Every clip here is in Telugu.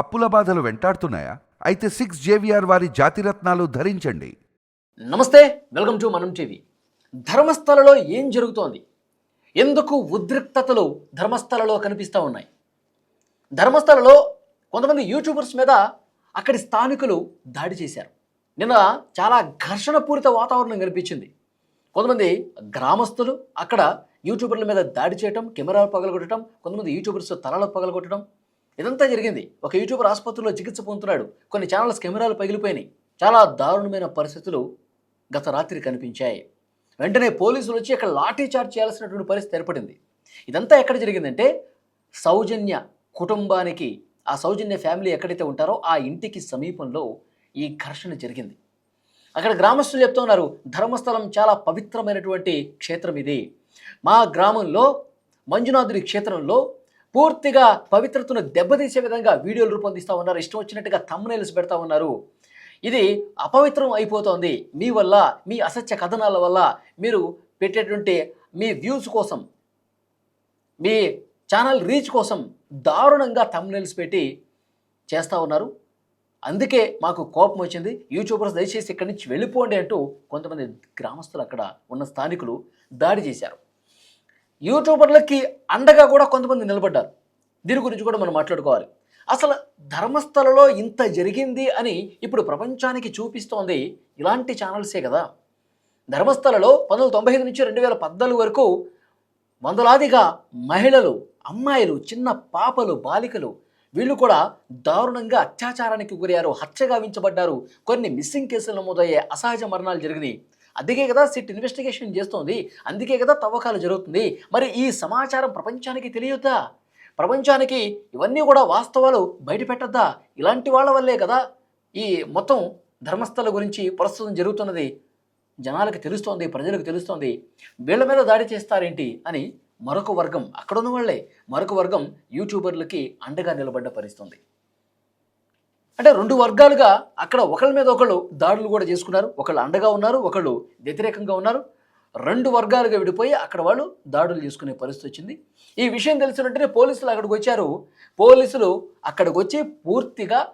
అప్పుల బాధలు వెంటాడుతున్నాయా? అయితే సిక్స్ జేవిఆర్ వారి జాతిరత్నాలు ధరించండి. నమస్తే వెల్కమ్ టు మనం టీవీ. ధర్మస్థలలో ఏం జరుగుతోంది? ఎందుకు ఉద్రిక్తతలు ధర్మస్థలలో కనిపిస్తూ ఉన్నాయి? ధర్మస్థలలో కొంతమంది యూట్యూబర్స్ మీద అక్కడి స్థానికులు దాడి చేశారు. నిన్న చాలా ఘర్షణపూరిత వాతావరణం కనిపించింది. కొంతమంది గ్రామస్తులు అక్కడ యూట్యూబర్ల మీద దాడి చేయటం కెమెరాలు పగలగొట్టడం కొంతమంది యూట్యూబర్స్ తలలు పగలగొట్టడం ఇదంతా జరిగింది. ఒక యూట్యూబర్ ఆసుపత్రిలో చికిత్స పొందుతున్నాడు. కొన్ని ఛానల్స్ కెమెరాలు పగిలిపోయినాయి. చాలా దారుణమైన పరిస్థితులు గత రాత్రి కనిపించాయి. వెంటనే పోలీసులు వచ్చి అక్కడ లాఠీ చార్జ్ చేయాల్సినటువంటి పరిస్థితి ఏర్పడింది. ఇదంతా ఎక్కడ జరిగిందంటే సౌజన్య కుటుంబానికి ఆ సౌజన్య ఫ్యామిలీ ఎక్కడైతే ఉంటారో ఆ ఇంటికి సమీపంలో ఈ ఘర్షణ జరిగింది. అక్కడ గ్రామస్తులు చెప్తున్నారు ధర్మస్థలం చాలా పవిత్రమైనటువంటి క్షేత్రం ఇది. మా గ్రామంలో మంజునాథుడి క్షేత్రంలో పూర్తిగా పవిత్రతను దెబ్బతీసే విధంగా వీడియోలు రూపొందిస్తూ ఉన్నారు. ఇష్టం వచ్చినట్టుగా తమ్మునేల్స్ పెడతా ఉన్నారు. ఇది అపవిత్రం అయిపోతోంది. మీ వల్ల మీ అసత్య కథనాల వల్ల మీరు పెట్టేటువంటి మీ వ్యూస్ కోసం మీ ఛానల్ రీచ్ కోసం దారుణంగా తమ్నెల్స్ పెట్టి చేస్తూ ఉన్నారు. అందుకే మాకు కోపం వచ్చింది. యూట్యూబర్స్ దయచేసి ఇక్కడి నుంచి వెళ్ళిపోండి అంటూ కొంతమంది గ్రామస్తులు అక్కడ ఉన్న స్థానికులు దాడి చేశారు. యూట్యూబర్లకి అండగా కూడా కొంతమంది నిలబడ్డారు. దీని గురించి కూడా మనం మాట్లాడుకోవాలి. అసలు ధర్మస్థలలో ఇంత జరిగింది అని ఇప్పుడు ప్రపంచానికి చూపిస్తోంది ఇలాంటి ఛానల్సే కదా. ధర్మస్థలలో పంతొమ్మిది తొంభై ఐదు నుంచి రెండు వేల పద్నాలుగు వరకు వందలాదిగా మహిళలు అమ్మాయిలు చిన్న పాపలు బాలికలు వీళ్ళు కూడా దారుణంగా అత్యాచారానికి గురయ్యారు హత్యగావించబడ్డారు కొన్ని మిస్సింగ్ కేసులు నమోదయ్యే అసహజ మరణాలు జరిగినాయి. అందుకే కదా సిట్ ఇన్వెస్టిగేషన్ చేస్తోంది. అందుకే కదా తవ్వకాలు జరుగుతుంది. మరి ఈ సమాచారం ప్రపంచానికి తెలియద్దా ప్రపంచానికి ఇవన్నీ కూడా వాస్తవాలు బయటపెట్టద్దా ఇలాంటి వాళ్ళ వల్లే కదా ఈ మొత్తం ధర్మస్థల గురించి ప్రస్తుతం జరుగుతున్నది. జనాలకు తెలుస్తోంది ప్రజలకు తెలుస్తోంది. వీళ్ళ మీద దాడి చేస్తారేంటి అని మరొక వర్గం అక్కడ ఉన్న వాళ్ళే మరొక వర్గం యూట్యూబర్లకి అండగా నిలబడ్డ పరిస్థితుంది. అంటే రెండు వర్గాలుగా అక్కడ ఒకళ్ళ మీద ఒకళ్ళు దాడులు కూడా చేసుకున్నారు. ఒకళ్ళు అండగా ఉన్నారు ఒకళ్ళు వ్యతిరేకంగా ఉన్నారు. రెండు వర్గాలుగా విడిపోయి అక్కడ వాళ్ళు దాడులు చేసుకునే పరిస్థితి వచ్చింది. ఈ విషయం తెలిసిన వెంటనే పోలీసులు అక్కడికి వచ్చారు. పోలీసులు అక్కడికి వచ్చి పూర్తిగా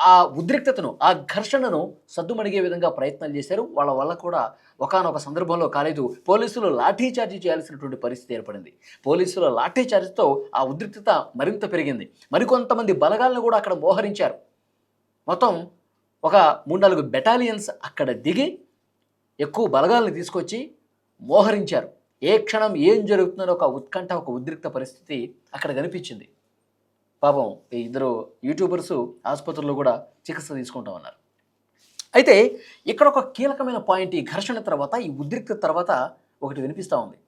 ఆ- ఉద్రిక్తతను ఆ ఘర్షణను సద్దుమణిగే విధంగా ప్రయత్నాలు చేశారు. వాళ్ళ వల్ల కూడా ఒకానొక సందర్భంలో కాలేదు. పోలీసులు లాఠీ చార్జీ చేయాల్సినటువంటి పరిస్థితి ఏర్పడింది. పోలీసుల లాఠీచార్జీతో ఆ ఉద్రిక్తత మరింత పెరిగింది. మరికొంతమంది బలగాలను కూడా అక్కడ మోహరించారు. మొత్తం ఒక మూడు నాలుగు బెటాలియన్స్ అక్కడ దిగి ఎక్కువ బలగాలను తీసుకొచ్చి మోహరించారు. ఏ క్షణం ఏం జరుగుతుందో ఒక ఉత్కంఠ ఒక ఉద్రిక్త పరిస్థితి అక్కడ కనిపించింది. పాపం ఈ ఇద్దరు యూట్యూబర్స్ ఆసుపత్రిలో కూడా చికిత్స తీసుకుంటా ఉన్నారు. అయితే ఇక్కడ ఒక కీలకమైన పాయింట్ ఈ ఘర్షణ తర్వాత ఈ ఉద్రిక్త తర్వాత ఒకటి వినిపిస్తూ ఉంది.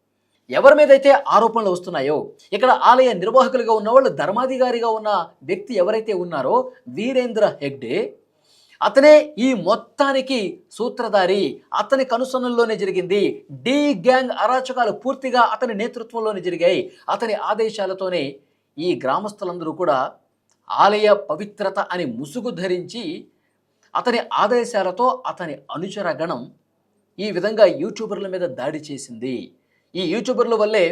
ఎవరి మీద అయితే ఆరోపణలు వస్తున్నాయో ఇక్కడ ఆలయ నిర్వాహకులుగా ఉన్న వాళ్ళు ధర్మాధికారిగా ఉన్న వ్యక్తి ఎవరైతే ఉన్నారో వీరేంద్ర హెగ్డే అతనే ఈ మొత్తానికి సూత్రధారి. అతని కనుసన్నల్లోనే జరిగింది. డీ గ్యాంగ్ అరాచకాలు పూర్తిగా అతని నేతృత్వంలోనే జరిగాయి. అతని ఆదేశాలతోనే ఈ గ్రామస్తులందరూ కూడా ఆలయ పవిత్రత అని ముసుగు ధరించి అతని ఆదేశాలతో అతని అనుచర గణం ఈ విధంగా యూట్యూబర్ల మీద దాడి చేసింది. ఈ యూట్యూబర్ల వల్లే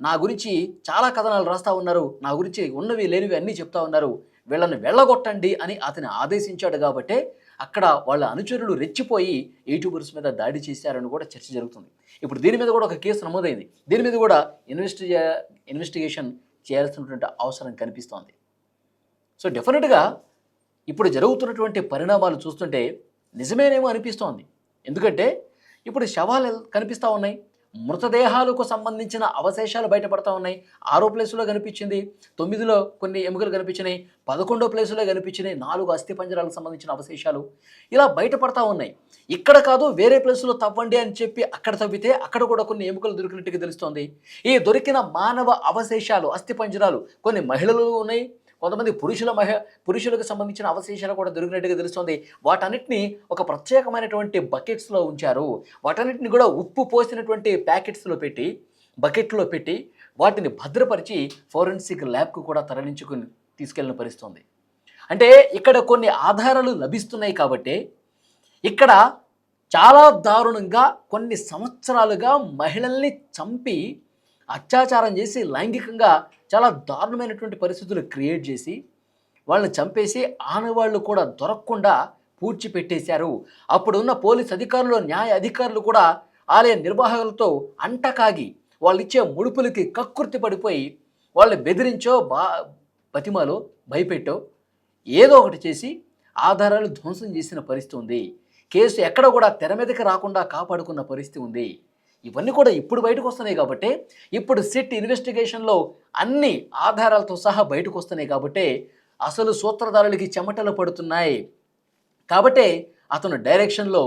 నా గురించి చాలా కథనాలు రాస్తా ఉన్నారు. నా గురించి ఉన్నవి లేనివి అన్నీ చెప్తా ఉన్నారు. వీళ్ళని వెళ్ళగొట్టండి అని అతని ఆదేశించాడు కాబట్టే అక్కడ వాళ్ళ అనుచరులు రెచ్చిపోయి యూట్యూబర్స్ మీద దాడి చేశారని కూడా చర్చ జరుగుతుంది. ఇప్పుడు దీని మీద కూడా ఒక కేసు నమోదైంది. దీని మీద కూడా ఇన్వెస్టి ఇన్వెస్టిగేషన్ చేయాల్సినటువంటి అవసరం కనిపిస్తోంది. సో డెఫినెట్గా ఇప్పుడు జరుగుతున్నటువంటి పరిణామాలు చూస్తుంటే నిజమేనేమో అనిపిస్తోంది. ఎందుకంటే ఇప్పుడు శవాలు కనిపిస్తూ ఉన్నాయి. మృతదేహాలకు సంబంధించిన అవశేషాలు బయటపడతా ఉన్నాయి. ఆరో ప్లేసులో కనిపించింది తొమ్మిదిలో కొన్ని ఎముకలు కనిపించినాయి పదకొండో ప్లేసులో కనిపించినాయి నాలుగు అస్థి పంజరాలకు సంబంధించిన అవశేషాలు. ఇలా బయటపడతా ఉన్నాయి. ఇక్కడ కాదు వేరే ప్లేసులో తవ్వండి అని చెప్పి అక్కడ తవ్వితే అక్కడ కూడా కొన్ని ఎముకలు దొరికినట్టుగా తెలుస్తోంది. ఈ దొరికిన మానవ అవశేషాలు అస్థి పంజరాలు కొన్ని మహిళలు ఉన్నాయి కొంతమంది పురుషుల మహ పురుషులకు సంబంధించిన అవశేషాలు కూడా దొరికినట్టుగా తెలుస్తుంది. వాటన్నిటిని ఒక ప్రత్యేకమైనటువంటి బకెట్స్లో ఉంచారు. వాటన్నిటిని కూడా ఉప్పు పోసినటువంటి ప్యాకెట్స్లో పెట్టి బకెట్లో పెట్టి వాటిని భద్రపరిచి ఫోరెన్సిక్ ల్యాబ్కు కూడా తరలించుకుని తీసుకెళ్ళిన పరిస్థితుంది. అంటే ఇక్కడ కొన్ని ఆధారాలు లభిస్తున్నాయి కాబట్టి ఇక్కడ చాలా దారుణంగా కొన్ని సంవత్సరాలుగా మహిళల్ని చంపి అత్యాచారం చేసి లైంగికంగా చాలా దారుణమైనటువంటి పరిస్థితులు క్రియేట్ చేసి వాళ్ళని చంపేసి ఆనవాళ్ళు కూడా దొరకకుండా పూడ్చిపెట్టేశారు అప్పుడున్న పోలీస్ అధికారులు న్యాయ అధికారులు కూడా ఆలయ నిర్వాహకులతో అంటకాగి వాళ్ళు ఇచ్చే ముడుపులకి కక్కుర్తి పడిపోయి వాళ్ళని బెదిరించో బా బతిమాలో భయపెట్టో ఏదో ఒకటి చేసి ఆధారాలు ధ్వంసం చేసిన పరిస్థితి ఉంది. కేసు ఎక్కడ కూడా తెర మీదకి రాకుండా కాపాడుకున్న పరిస్థితి ఉంది. ఇవన్నీ కూడా ఇప్పుడు బయటకు వస్తున్నాయి కాబట్టి ఇప్పుడు సిట్ ఇన్వెస్టిగేషన్లో అన్ని ఆధారాలతో సహా బయటకు వస్తున్నాయి కాబట్టి అసలు సూత్రధారులకి చెమటలు పడుతున్నాయి. కాబట్టే అతను డైరెక్షన్లో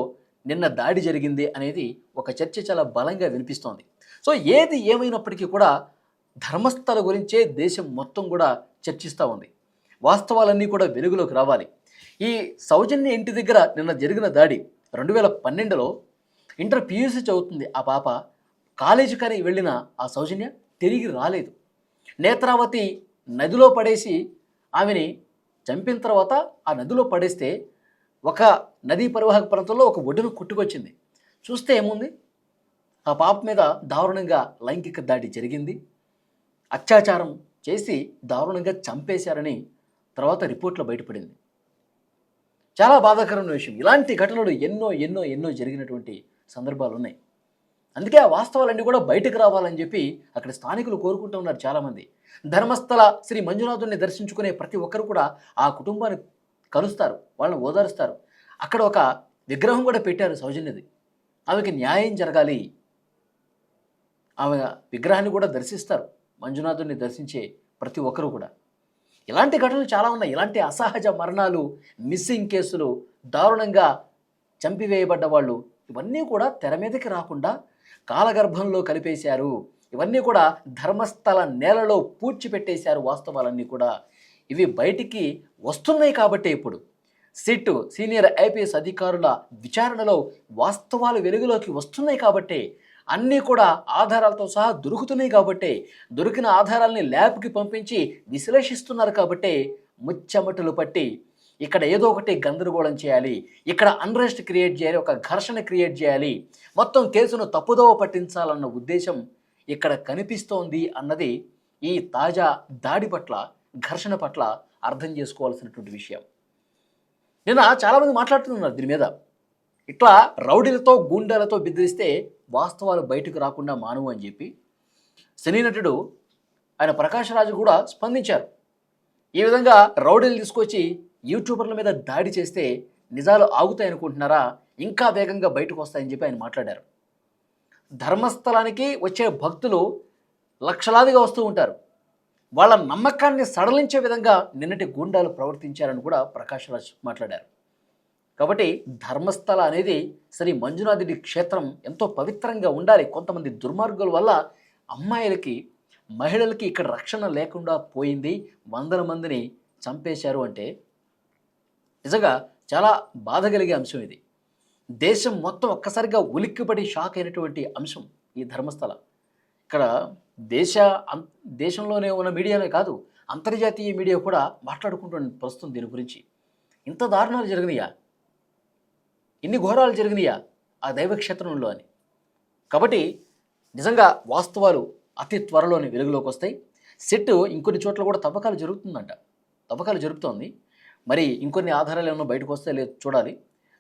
నిన్న దాడి జరిగింది అనేది ఒక చర్చ చాలా బలంగా వినిపిస్తోంది. సో ఏది ఏమైనప్పటికీ కూడా ధర్మస్థల గురించే దేశం మొత్తం కూడా చర్చిస్తూ ఉంది. వాస్తవాలన్నీ కూడా వెలుగులోకి రావాలి. ఈ సౌజన్య ఇంటి దగ్గర నిన్న జరిగిన దాడి రెండు వేల పన్నెండులో ఇంటర్ పీయూసీ చదువుతుంది. ఆ పాప కాలేజీ కానీ వెళ్ళిన ఆ సౌజన్య తిరిగి రాలేదు. నేత్రావతి నదిలో పడేసి ఆమెని చంపిన తర్వాత ఆ నదిలో పడేస్తే ఒక నదీ పరివాహక ప్రాంతంలో ఒక ఒడ్డును కొట్టుకొచ్చింది. చూస్తే ఏముంది? ఆ పాప మీద దారుణంగా లైంగిక దాడి జరిగింది. అత్యాచారం చేసి దారుణంగా చంపేశారని తర్వాత రిపోర్ట్లో బయటపడింది. చాలా బాధాకరమైన విషయం. ఇలాంటి ఘటనలు ఎన్నో ఎన్నో ఎన్నో జరిగినటువంటి సందర్భాలు ఉన్నాయి అందుకే ఆ వాస్తవాలన్నీ కూడా బయటకు రావాలని చెప్పి అక్కడ స్థానికులు కోరుకుంటూ ఉన్నారు చాలామంది. ధర్మస్థల శ్రీ మంజునాథుని దర్శించుకునే ప్రతి ఒక్కరు కూడా ఆ కుటుంబాన్ని కలుస్తారు వాళ్ళని ఓదారుస్తారు. అక్కడ ఒక విగ్రహం కూడా పెట్టారు సౌజన్యది. ఆమెకి న్యాయం జరగాలి. ఆమె విగ్రహాన్ని కూడా దర్శిస్తారు మంజునాథుని దర్శించే ప్రతి ఒక్కరు కూడా. ఇలాంటి ఘటనలు చాలా ఉన్నాయి. ఇలాంటి అసహజ మరణాలు మిస్సింగ్ కేసులు దారుణంగా చంపివేయబడ్డ వాళ్ళు ఇవన్నీ కూడా తెర మీదకి రాకుండా కాలగర్భంలో కలిపేశారు. ఇవన్నీ కూడా ధర్మస్థల నేలలో పూడ్చిపెట్టేశారు వాస్తవాలన్నీ కూడా. ఇవి బయటికి వస్తున్నాయి కాబట్టి ఇప్పుడు. సిట్ సీనియర్ ఐపీఎస్ అధికారుల విచారణలో వాస్తవాలు వెలుగులోకి వస్తున్నాయి కాబట్టి. అన్నీ కూడా ఆధారాలతో సహా దొరుకుతున్నాయి కాబట్టి. దొరికిన ఆధారాలని ల్యాబ్కి పంపించి విశ్లేషిస్తున్నారు కాబట్టి ముచ్చమటలు పట్టి ఇక్కడ ఏదో ఒకటి గందరగోళం చేయాలి. ఇక్కడ అన్రెస్ట్ క్రియేట్ చేయాలి ఒక ఘర్షణ క్రియేట్ చేయాలి. మొత్తం కేసును తప్పుదోవ పట్టించాలన్న ఉద్దేశం ఇక్కడ కనిపిస్తోంది అన్నది ఈ తాజా దాడి పట్ల ఘర్షణ పట్ల అర్థం చేసుకోవాల్సినటువంటి విషయం. నిన్న చాలామంది మాట్లాడుతున్నారు దీని మీద. ఇట్లా రౌడీలతో గుండెలతో బెదిరిస్తే వాస్తవాలు బయటకు రాకుండా మానవు అని చెప్పి సినీ నటుడు ఆయన ప్రకాష్ రాజు కూడా స్పందించారు. ఈ విధంగా రౌడీలు తీసుకొచ్చి యూట్యూబర్ల మీద దాడి చేస్తే నిజాలు ఆగుతాయి అనుకుంటున్నారా? ఇంకా వేగంగా బయటకు వస్తాయని చెప్పి ఆయన మాట్లాడారు. ధర్మస్థలానికి వచ్చే భక్తులు లక్షలాదిగా వస్తూ ఉంటారు. వాళ్ళ నమ్మకాన్ని సడలించే విధంగా నిన్నటి గూండాలు ప్రవర్తించారని కూడా ప్రకాష్ రాజ్ మాట్లాడారు. కాబట్టి ధర్మస్థల అనేది శ్రీ మంజునాథుడి క్షేత్రం ఎంతో పవిత్రంగా ఉండాలి. కొంతమంది దుర్మార్గుల వల్ల అమ్మాయిలకి మహిళలకి ఇక్కడ రక్షణ లేకుండా పోయింది. వందల మందిని చంపేశారు అంటే నిజంగా చాలా బాధ కలిగే అంశం ఇది. దేశం మొత్తం ఒక్కసారిగా ఉలిక్కిపడి షాక్ అయినటువంటి అంశం ఈ ధర్మస్థల. ఇక్కడ దేశ అం దేశంలోనే ఉన్న మీడియానే కాదు అంతర్జాతీయ మీడియా కూడా మాట్లాడుకుంటున్న ప్రస్తుతం దీని గురించి. ఇంత దారుణాలు జరిగినాయా? ఇన్ని ఘోరాలు జరిగినాయా ఆ దైవక్షేత్రంలో అని? కాబట్టి నిజంగా వాస్తవాలు అతి త్వరలోనే వెలుగులోకి వస్తాయి. సెట్ ఇంకొన్ని చోట్ల కూడా తవ్వకాలు జరుగుతుందంట. తవ్వకాలు జరుగుతోంది మరి ఇంకొన్ని ఆధారాలు ఏమైనా బయటకు వస్తే లేదు చూడాలి.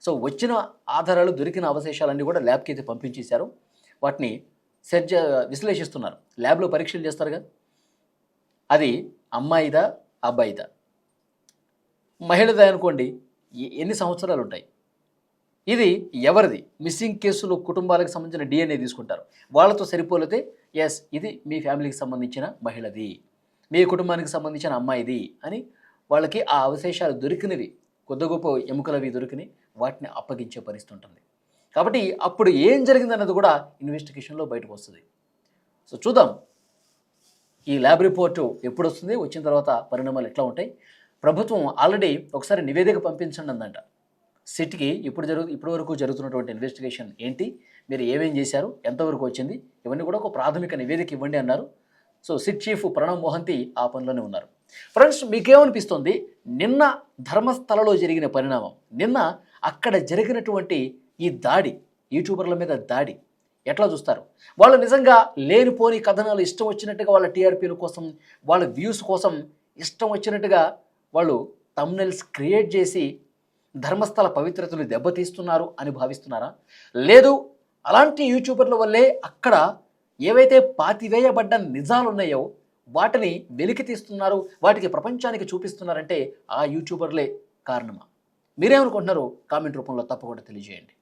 సో వచ్చిన ఆధారాలు దొరికిన అవశేషాలన్నీ కూడా ల్యాబ్కి అయితే పంపించేశారు. వాటిని సెర్చ్ విశ్లేషిస్తున్నారు. ల్యాబ్లో పరీక్షలు చేస్తారుగా. అది అమ్మాయిదా అబ్బాయిదా? మహిళదా అనుకోండి ఎన్ని సంవత్సరాలు ఉంటాయి? ఇది ఎవరిది? మిస్సింగ్ కేసులు కుటుంబాలకు సంబంధించిన డిఎన్ఏ తీసుకుంటారు. వాళ్ళతో సరిపోలితే ఎస్ ఇది మీ ఫ్యామిలీకి సంబంధించిన మహిళది. మీ కుటుంబానికి సంబంధించిన అమ్మాయిది అని వాళ్ళకి ఆ అవశేషాలు దొరికినవి కొద్ది గొప్ప ఎముకలవి దొరికినవి వాటిని అప్పగించే పరిస్థితి ఉంటుంది. కాబట్టి అప్పుడు ఏం జరిగిందన్నది కూడా ఇన్వెస్టిగేషన్లో బయటకు వస్తుంది. సో చూద్దాం. ఈ ల్యాబ్ రిపోర్టు ఎప్పుడు వస్తుంది వచ్చిన తర్వాత పరిణామాలు ఎట్లా ఉంటాయి? ప్రభుత్వం ఆల్రెడీ ఒకసారి నివేదిక పంపించండి అందంట. సిట్కి ఇప్పుడు జరుగు ఇప్పటి వరకు జరుగుతున్నటువంటి ఇన్వెస్టిగేషన్ ఏంటి? మీరు ఏమేం చేశారు? ఎంతవరకు వచ్చింది? ఇవన్నీ కూడా ఒక ప్రాథమిక నివేదిక ఇవ్వండి అన్నారు. So SIT chief Pranav Mohanty ఆ పనిలోనే ఉన్నారు. ఫ్రెండ్స్ మీకేమనిపిస్తుంది? నిన్న ధర్మస్థలలో జరిగిన పరిణామం. నిన్న అక్కడ జరిగినటువంటి ఈ దాడి యూట్యూబర్ల మీద దాడి ఎట్లా చూస్తారు? వాళ్ళు నిజంగా లేనిపోని కథనాలు ఇష్టం వచ్చినట్టుగా వాళ్ళ టీఆర్పీల కోసం వాళ్ళ వ్యూస్ కోసం ఇష్టం వచ్చినట్టుగా వాళ్ళు తమ్నెల్స్ క్రియేట్ చేసి ధర్మస్థల పవిత్రతను దెబ్బతీస్తున్నారు అని భావిస్తున్నారా? లేదు అలాంటి యూట్యూబర్ల వల్లే అక్కడ ఏవైతే పాతివేయబడ్డ నిజాలు ఉన్నాయో వాటిని వెలికి తీస్తున్నారు వాటికి ప్రపంచానికి చూపిస్తున్నారంటే ఆ యూట్యూబర్లే కారణమా? మీరేమనుకుంటున్నారు? కామెంట్ రూపంలో తప్పకుండా తెలియజేయండి.